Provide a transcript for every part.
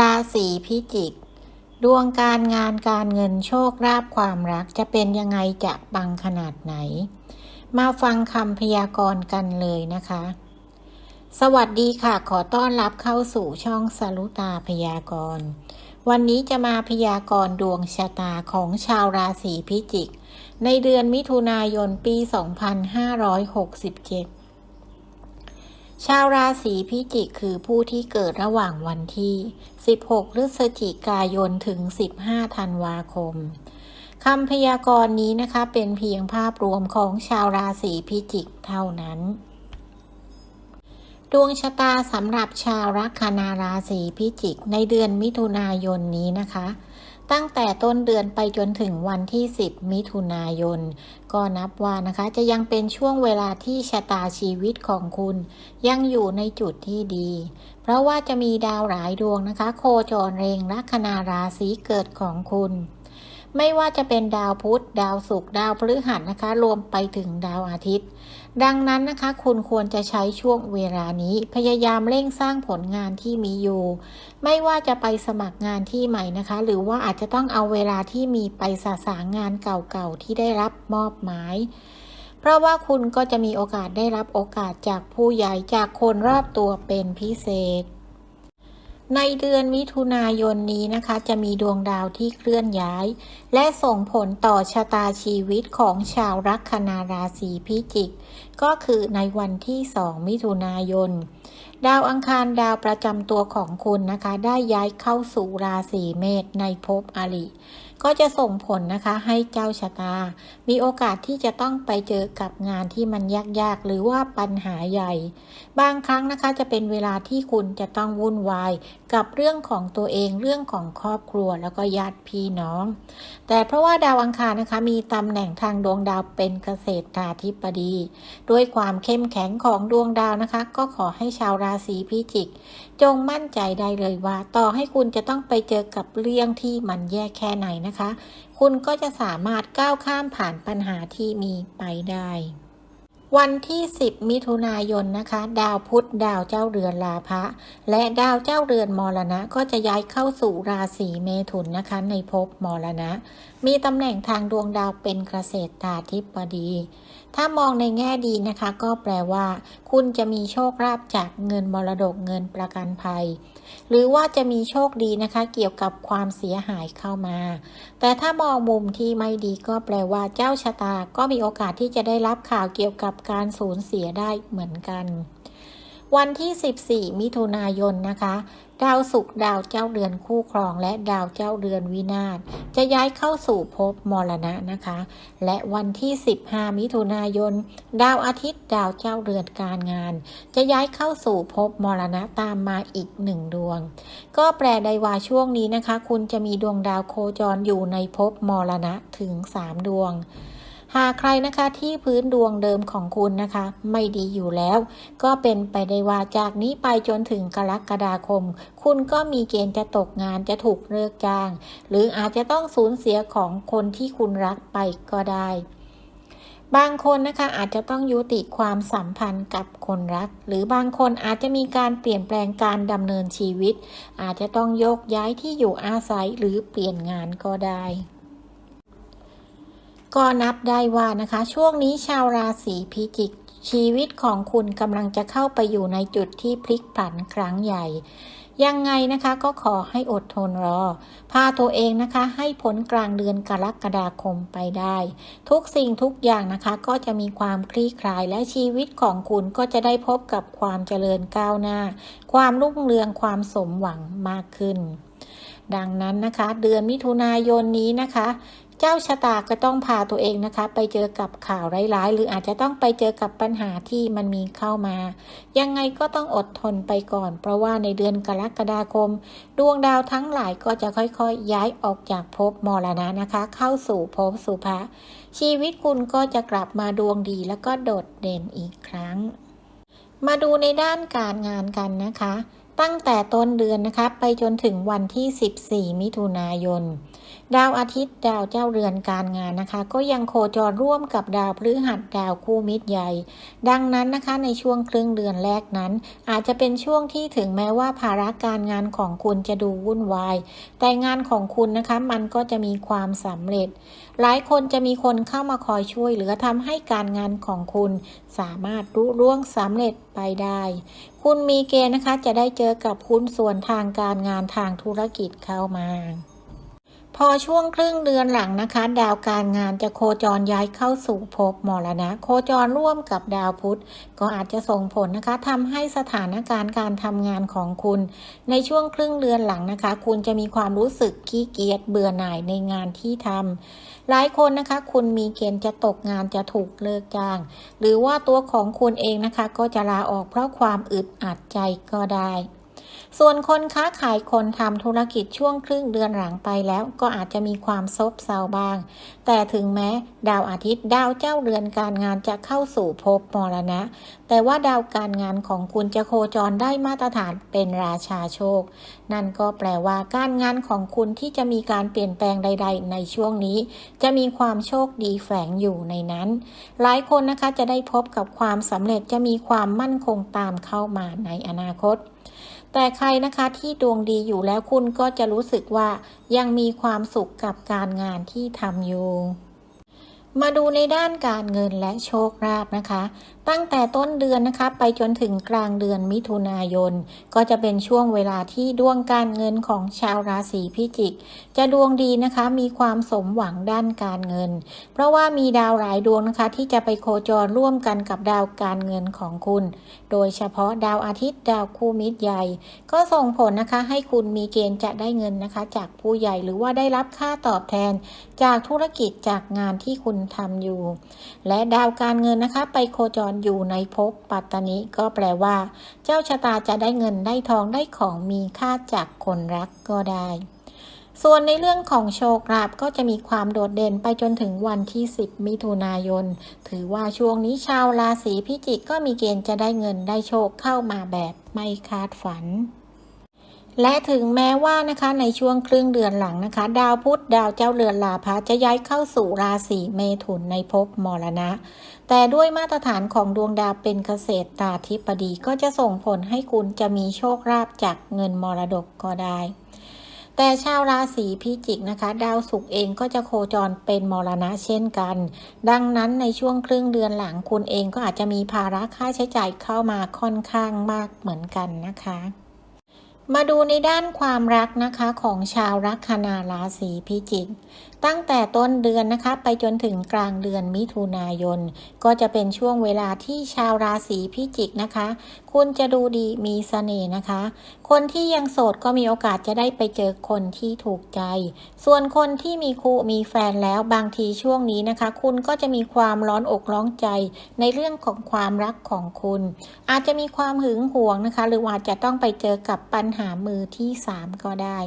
ราศีพิจิก ดวงการงานการเงินโชคลาภความรักจะเป็นยังไงจะปังขนาดไหน มาฟังคำพยากรณ์กันเลยนะคะ สวัสดีค่ะ ขอต้อนรับเข้าสู่ช่องสรุตาพยากรณ์วันนี้จะมาพยากรณ์ดวงชะตาของชาวราศีพิจิก ในเดือนมิถุนายนปี 2567 ชาวราศีพิจิกคือผู้ที่เกิดระหว่างวันที่ 16 พฤศจิกายนถึง 15 ธันวาคมคำพยากรณ์นี้นะคะเป็นเพียงภาพรวมของชาวราศีพิจิกเท่านั้น ดวงชะตาสำหรับชาวลัคนาราศีพิจิกในเดือนมิถุนายนนี้นะคะ ตั้งแต่ต้นเดือนไปจนถึงวันที่ 10 มิถุนายน ก็นับว่านะคะจะยังเป็นช่วงเวลาที่ชะตาชีวิตของคุณ ยังอยู่ในจุดที่ดี เพราะว่าจะมีดาวหลายดวงนะคะ โคจรเรงลัคนาราศีเกิดของคุณ ไม่ว่าจะเป็นดาวพุธดาวศุกร์ดาวพฤหัสนะคะ รวมไปถึงดาวอาทิตย์ ดังนั้นนะคะ คุณควรจะใช้ช่วงเวลานี้ พยายามเร่งสร้างผลงานที่มีอยู่ ไม่ว่าจะไปสมัครงานที่ใหม่นะคะ หรือว่าอาจจะต้องเอาเวลาที่มีไปสะสางงานเก่าๆที่ได้รับมอบหมายเพราะว่าคุณก็จะมีโอกาสได้รับโอกาสจากผู้ใหญ่จากคนรอบตัวเป็นพิเศษ ในเดือนมิถุนายนนี้นะคะ จะมีดวงดาวที่เคลื่อนย้าย และส่งผลต่อชะตาชีวิตของชาวลัคนาราศีพิจิก ก็คือในวันที่ 2 มิถุนายน ดาวอังคารดาวประจำตัวของคุณนะคะ ได้ย้ายเข้าสู่ราศีเมษในภพอริ ก็จะส่งผลนะคะให้เจ้าชะตา มีโอกาสที่จะต้องไปเจอกับงานที่มันยากๆ หรือว่าปัญหาใหญ่ บางครั้งนะคะจะเป็นเวลาที่คุณจะต้องวุ่นวาย กับเรื่องของตัวเองเรื่องของครอบครัวแล้วก็ญาติพี่น้อง แต่เพราะว่าดาวอังคารนะคะมีตำแหน่งทางดวงดาวเป็นเกษตราธิบดี ด้วยความเข้มแข็งของดวงดาวนะคะ ก็ขอให้ชาวราศีพิจิกจงมั่นใจได้เลยว่า ต่อให้คุณจะต้องไปเจอกับเรื่องที่มันแย่แค่ไหนนะคะ คุณก็จะสามารถก้าวข้ามผ่านปัญหาที่มีไปได้ วันที่ 10 มิถุนายนนะคะ ดาวพุธดาวเจ้าเรือนลาภะและดาวเจ้าเรือนมรณะ ก็จะย้ายเข้าสู่ราศีเมถุนนะคะ ในภพมรณะ มีตำแหน่งทางดวงดาวเป็นเกษตราธิบดี ถ้ามองในแง่ดีนะคะ ก็แปลว่า คุณจะมีโชคลาภจากเงินมรดกเงินประกันภัย หรือว่าจะมีโชคดีนะคะ เกี่ยวกับความเสียหายเข้ามา แต่ถ้ามองมุมที่ไม่ดีก็แปลว่าเจ้าชะตาก็มีโอกาสที่จะได้รับข่าวเกี่ยวกับการสูญเสียได้เหมือนกัน วันที่ 14 มิถุนายนนะคะ ดาวศุกร์ดาวเจ้าเรือนคู่ครอง และดาวเจ้าเรือนวินาศจะย้ายเข้าสู่ภพมรณะนะคะ และวันที่ 15 มิถุนายน ดาวอาทิตย์ดาวเจ้าเรือนการงาน จะย้ายเข้าสู่ภพมรณะตามมาอีกหนึ่งดวง ก็แปลได้ว่าช่วงนี้นะคะ คุณจะมีดวงดาวโคจรอยู่ในภพมรณะถึง 3 ดวง หากใครนะคะที่พื้นดวงเดิมของคุณนะคะ ไม่ดีอยู่แล้ว ก็เป็นไปได้ว่าจากนี้ไปจนถึงกรกฎาคม คุณก็มีเกณฑ์จะตกงานจะถูกเลิกจ้าง หรืออาจจะต้องสูญเสียของคนที่คุณรักไปก็ได้ บางคนนะคะอาจจะต้องยุติความสัมพันธ์กับคนรัก หรือบางคนอาจจะมีการเปลี่ยนแปลงการดำเนินชีวิต อาจจะต้องโยกย้ายที่อยู่อาศัยหรือเปลี่ยนงานก็ได้ ก็นับได้ว่านะคะ ช่วงนี้ชาวราศีพิจิก ชีวิตของคุณกำลังจะเข้าไปอยู่ในจุดที่พลิกผันครั้งใหญ่ ยังไงนะคะก็ขอให้อดทนรอ พาตัวเองนะคะ ให้พ้นกลางเดือนกรกฎาคมไปได้ ทุกสิ่งทุกอย่างนะคะ ก็จะมีความคลี่คลายและชีวิตของคุณก็จะได้พบกับความเจริญก้าวหน้า ความรุ่งเรืองความสมหวังมากขึ้นดังนั้นนะคะ เดือนมิถุนายนนี้นะคะ เจ้าชะตาก็ต้องพาตัวเองนะคะ ไปเจอกับข่าวร้ายๆ หรืออาจจะต้องไปเจอกับปัญหาที่มันมีเข้ามา ยังไงก็ต้องอดทนไปก่อน เพราะว่าในเดือนกรกฎาคม ดวงดาวทั้งหลายก็จะค่อยๆ ย้ายออกจากภพมรณะนะคะ เข้าสู่ภพสุภะชีวิตคุณก็จะกลับมาดวงดีแล้วก็โดดเด่นอีกครั้ง มาดูในด้านการงานกันนะคะ ตั้งแต่ต้นเดือนนะคะ ไปจนถึงวันที่ 14 มิถุนายน ดาวอาทิตย์ดาวเจ้าเรือนการงานนะคะ ก็ยังโคจรร่วมกับดาวพฤหัสดาวคู่มิตรใหญ่ ดังนั้นนะคะในช่วงครึ่งเดือนแรกนั้น อาจจะเป็นช่วงที่ถึงแม้ว่าภาระการงานของคุณจะดูวุ่นวาย แต่งานของคุณนะคะมันก็จะมีความสำเร็จ หลายคนจะมีคนเข้ามาคอยช่วยเหลือทำให้การงานของคุณสามารถรุ่ร่วงสำเร็จไปได้ คุณมีเกณฑ์นะคะจะได้เจอกับหุ้นส่วนทางการงานทางธุรกิจเข้ามา พอช่วงครึ่งเดือนหลังนะคะ ดาวการงานจะโคจรย้ายเข้าสู่ภพมรณะ โคจรร่วมกับดาวพุธ ก็อาจจะส่งผลนะคะทำให้สถานการณ์การทำงานของคุณ ในช่วงครึ่งเดือนหลังนะคะ คุณจะมีความรู้สึกขี้เกียจเบื่อหน่ายในงานที่ทำหลายคนนะคะ คุณมีเกณฑ์จะตกงานจะถูกเลิกจ้าง หรือว่าตัวของคุณเองนะคะ ก็จะลาออกเพราะความอึดอัดใจก็ได้ ส่วนคนค้าขายคนทำธุรกิจช่วงครึ่งเดือนหลังไปแล้วก็อาจจะมีความซบเซาบ้าง แต่ถึงแม้ ดาวอาทิตย์ดาวเจ้าเรือนการงานจะเข้าสู่ภพมรณะ แต่ว่าดาวการงานของคุณจะโคจรได้มาตรฐานเป็นราชาโชค นั่นก็แปลว่าการงานของคุณที่จะมีการเปลี่ยนแปลงใด ๆ ในช่วงนี้ จะมีความโชคดีแฝงอยู่ในนั้น หลายคนนะคะจะได้พบกับความสำเร็จจะมีความมั่นคงตามเข้ามาในอนาคต แต่ใครนะคะที่ดวงดีอยู่แล้วคุณก็จะรู้สึกว่ายังมีความสุขกับการงานที่ทำอยู่ มาดูในด้านการเงินและโชคลาภนะคะ ตั้งแต่ต้นเดือนนะคะไปจนถึงกลางเดือนมิถุนายน ก็จะเป็นช่วงเวลาที่ดวงการเงินของชาวราศีพิจิก จะดวงดีนะคะมีความสมหวังด้านการเงิน เพราะว่ามีดาวหลายดวงนะคะ ที่จะไปโคจรร่วมกันกับดาวการเงินของคุณ โดยเฉพาะดาวอาทิตย์ดาวคู่มิตรใหญ่ ก็ส่งผลนะคะให้คุณมีเกณฑ์จะได้เงินนะคะ จากผู้ใหญ่หรือว่าได้รับค่าตอบแทน จากธุรกิจจากงานที่คุณทำอยู่ และดาวการเงินนะคะ ไปโคจรอยู่ในภพปัตตนิก็แปลว่า เจ้าชะตาจะได้เงินได้ทองได้ของมีค่าจากคนรักก็ได้ ส่วนในเรื่องของโชคลาภก็จะมีความโดดเด่นไปจนถึงวันที่ 10 มิถุนายน ถือว่าช่วงนี้ชาวราศีพิจิกก็มีเกณฑ์จะได้เงินได้โชคเข้ามาแบบไม่คาดฝัน และถึงแม้ว่านะคะในช่วงครึ่งเดือนหลังนะคะ ดาวพุธดาวเจ้าเรือนลาภะจะย้ายเข้าสู่ราศีเมถุนในภพมรณะ แต่ด้วยมาตรฐานของดวงดาวเป็นเกษตรตาธิปดีก็จะส่งผลให้คุณจะมีโชคลาภจากเงินมรดกก็ได้ แต่ชาวราศีพิจิกนะคะ ดาวศุกร์เองก็จะโคจรเป็นมรณะเช่นกัน ดังนั้นในช่วงครึ่งเดือนหลังคุณเองก็อาจจะมีภาระค่าใช้จ่ายเข้ามาค่อนข้างมากเหมือนกันนะคะ มาดูในด้านความรักนะคะของชาวลัคนาราศีพิจิก ตั้งแต่ต้นเดือนนะคะ ไปจนถึงกลางเดือนมิถุนายน ก็จะเป็นช่วงเวลาที่ชาวราศีพิจิกนะคะ คุณจะดูดีมีเสน่ห์นะคะ คนที่ยังโสดก็มีโอกาสจะได้ไปเจอคนที่ถูกใจ ส่วนคนที่มีคู่มีแฟนแล้วบางทีช่วงนี้นะคะ คุณก็จะมีความร้อนอกร้อนใจ ในเรื่องของความรักของคุณ อาจจะมีความหึงหวงนะคะ หรือว่าจะต้องไปเจอกับปัญหามือที่ 3 ก็ได้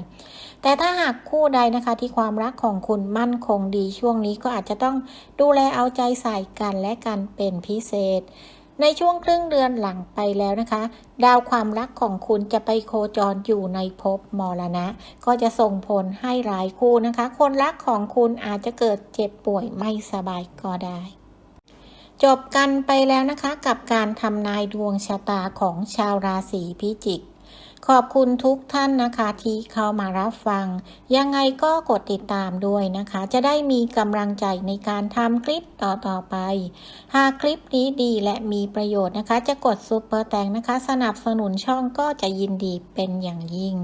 แต่ถ้าหากคู่ใดนะคะที่ความรักของคุณมั่นคงดีช่วงนี้ก็อาจจะต้องดูแลเอาใจใส่กันและกันเป็นพิเศษในช่วงครึ่งเดือนหลังไปแล้วนะคะ ดาวความรักของคุณจะไปโคจรอยู่ในภพมรณะ ก็จะส่งผลให้หลายคู่นะคะ คนรักของคุณอาจจะเกิดเจ็บป่วยไม่สบายก็ได้ จบกันไปแล้วนะคะกับการทำนายดวงชะตาของชาวราศีพิจิก ขอบคุณทุกท่านนะคะที่เข้ามารับฟัง ยังไงก็กดติดตามด้วยนะคะ จะได้มีกำลังใจในการทำคลิปต่อๆไป หากคลิปนี้ดีและมีประโยชน์นะคะ จะกดซุปเปอร์แตงนะคะ สนับสนุนช่องก็จะยินดีเป็นอย่างยิ่ง